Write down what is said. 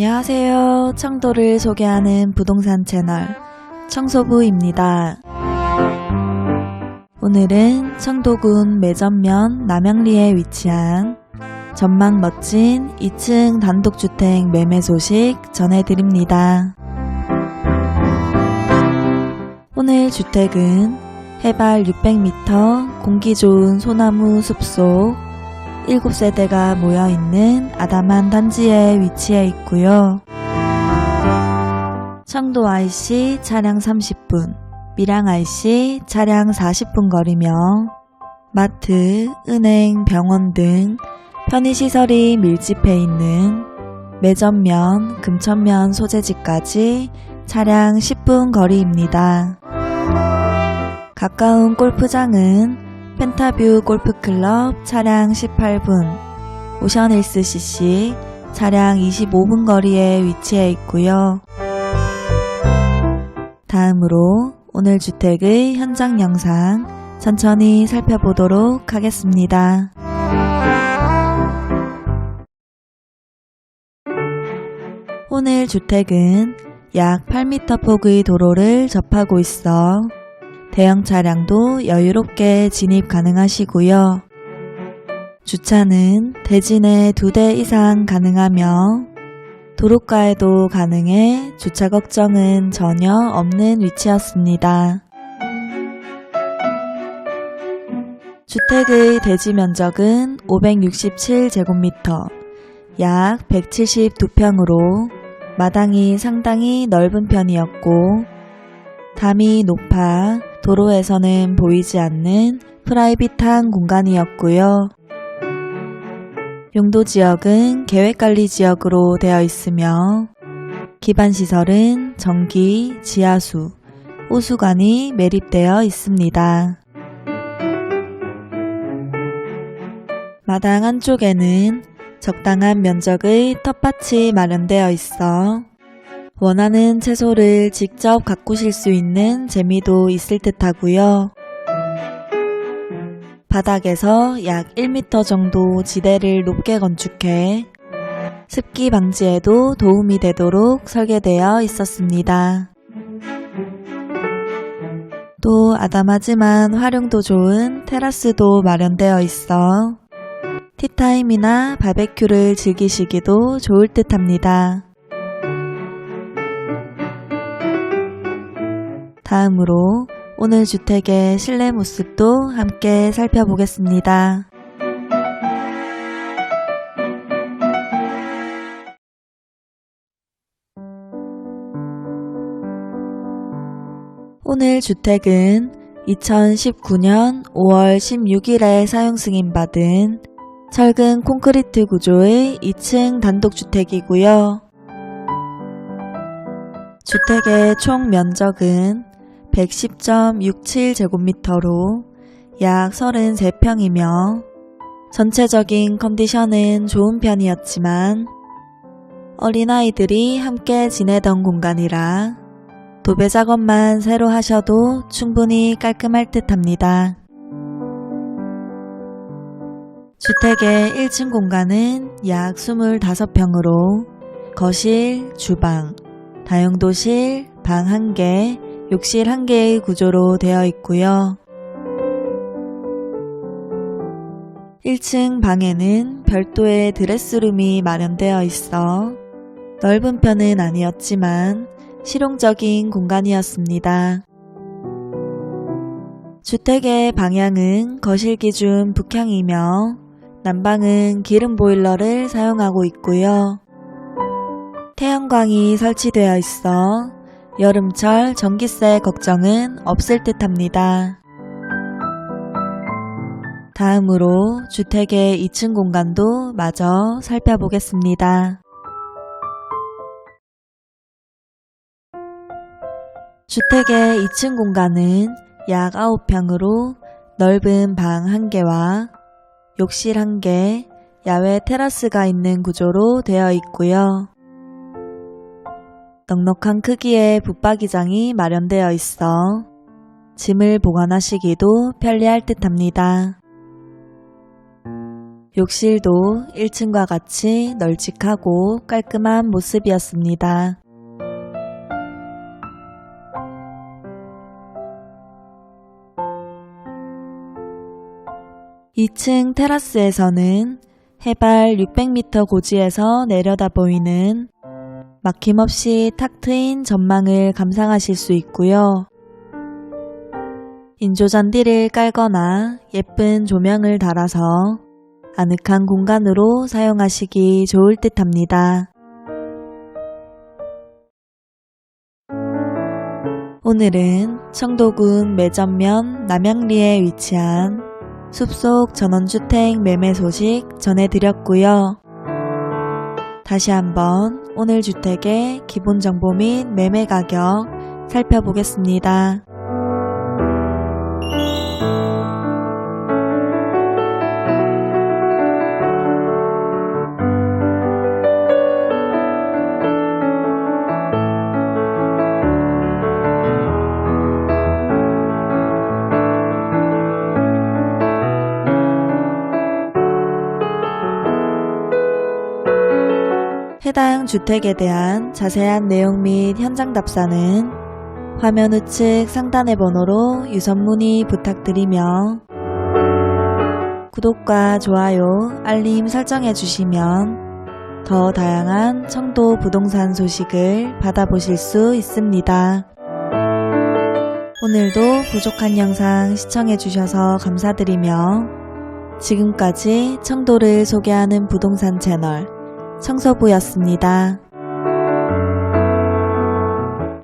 안녕하세요. 청도를 소개하는 부동산 채널 청소부입니다. 오늘은 청도군 매전면 남양리에 위치한 전망 멋진 2층 단독주택 매매 소식 전해드립니다. 오늘 주택은 해발 600m 공기 좋은 소나무 숲속 7세대가 모여있는 아담한 단지에 위치해 있고요. 청도 IC 차량 30분, 밀양 IC 차량 40분 거리며 마트, 은행, 병원 등 편의시설이 밀집해 있는 매전면, 금천면 소재지까지 차량 10분 거리입니다. 가까운 골프장은 펜타뷰 골프클럽 차량 18분, 오션힐스 CC 차량 25분 거리에 위치해 있고요. 다음으로 오늘 주택의 현장 영상 천천히 살펴보도록 하겠습니다. 오늘 주택은 약 8m 폭의 도로를 접하고 있어 대형 차량도 여유롭게 진입 가능하시고요. 주차는 대진에 두 대 이상 가능하며 도로가에도 가능해 주차 걱정은 전혀 없는 위치였습니다. 주택의 대지 면적은 567제곱미터, 약 172평으로 마당이 상당히 넓은 편이었고 담이 높아 도로에서는 보이지 않는 프라이빗한 공간이었고요. 용도 지역은 계획관리 지역으로 되어 있으며 기반 시설은 전기, 지하수, 호수관이 매립되어 있습니다. 마당 한쪽에는 적당한 면적의 텃밭이 마련되어 있어 원하는 채소를 직접 가꾸실 수 있는 재미도 있을 듯 하고요. 바닥에서 약 1m 정도 지대를 높게 건축해 습기 방지에도 도움이 되도록 설계되어 있었습니다. 또 아담하지만 활용도 좋은 테라스도 마련되어 있어 티타임이나 바베큐를 즐기시기도 좋을 듯 합니다. 다음으로 오늘 주택의 실내 모습도 함께 살펴보겠습니다. 오늘 주택은 2019년 5월 16일에 사용 승인받은 철근 콘크리트 구조의 2층 단독주택이고요. 주택의 총 면적은 110.67제곱미터로 약 33평이며 전체적인 컨디션은 좋은 편이었지만 어린아이들이 함께 지내던 공간이라 도배 작업만 새로 하셔도 충분히 깔끔할 듯 합니다. 주택의 1층 공간은 약 25평으로 거실, 주방, 다용도실, 방 1개, 욕실 1개의 구조로 되어 있고요. 1층 방에는 별도의 드레스룸이 마련되어 있어 넓은 편은 아니었지만 실용적인 공간이었습니다. 주택의 방향은 거실 기준 북향이며 난방은 기름 보일러를 사용하고 있고요. 태양광이 설치되어 있어 여름철 전기세 걱정은 없을 듯 합니다. 다음으로 주택의 2층 공간도 마저 살펴보겠습니다. 주택의 2층 공간은 약 9평으로 넓은 방 1개와 욕실 1개, 야외 테라스가 있는 구조로 되어 있고요. 넉넉한 크기의 붙박이장이 마련되어 있어 짐을 보관하시기도 편리할 듯 합니다. 욕실도 1층과 같이 널찍하고 깔끔한 모습이었습니다. 2층 테라스에서는 해발 600m 고지에서 내려다 보이는 막힘없이 탁 트인 전망을 감상하실 수 있고요. 인조잔디를 깔거나 예쁜 조명을 달아서 아늑한 공간으로 사용하시기 좋을 듯 합니다. 오늘은 청도군 매전면 남양리에 위치한 숲속 전원주택 매매 소식 전해드렸고요. 다시 한번 오늘 주택의 기본 정보 및 매매 가격 살펴보겠습니다. 해당 주택에 대한 자세한 내용 및 현장 답사는 화면 우측 상단의 번호로 유선 문의 부탁드리며 구독과 좋아요, 알림 설정해 주시면 더 다양한 청도 부동산 소식을 받아보실 수 있습니다. 오늘도 부족한 영상 시청해 주셔서 감사드리며 지금까지 청도를 소개하는 부동산 채널 청소부였습니다.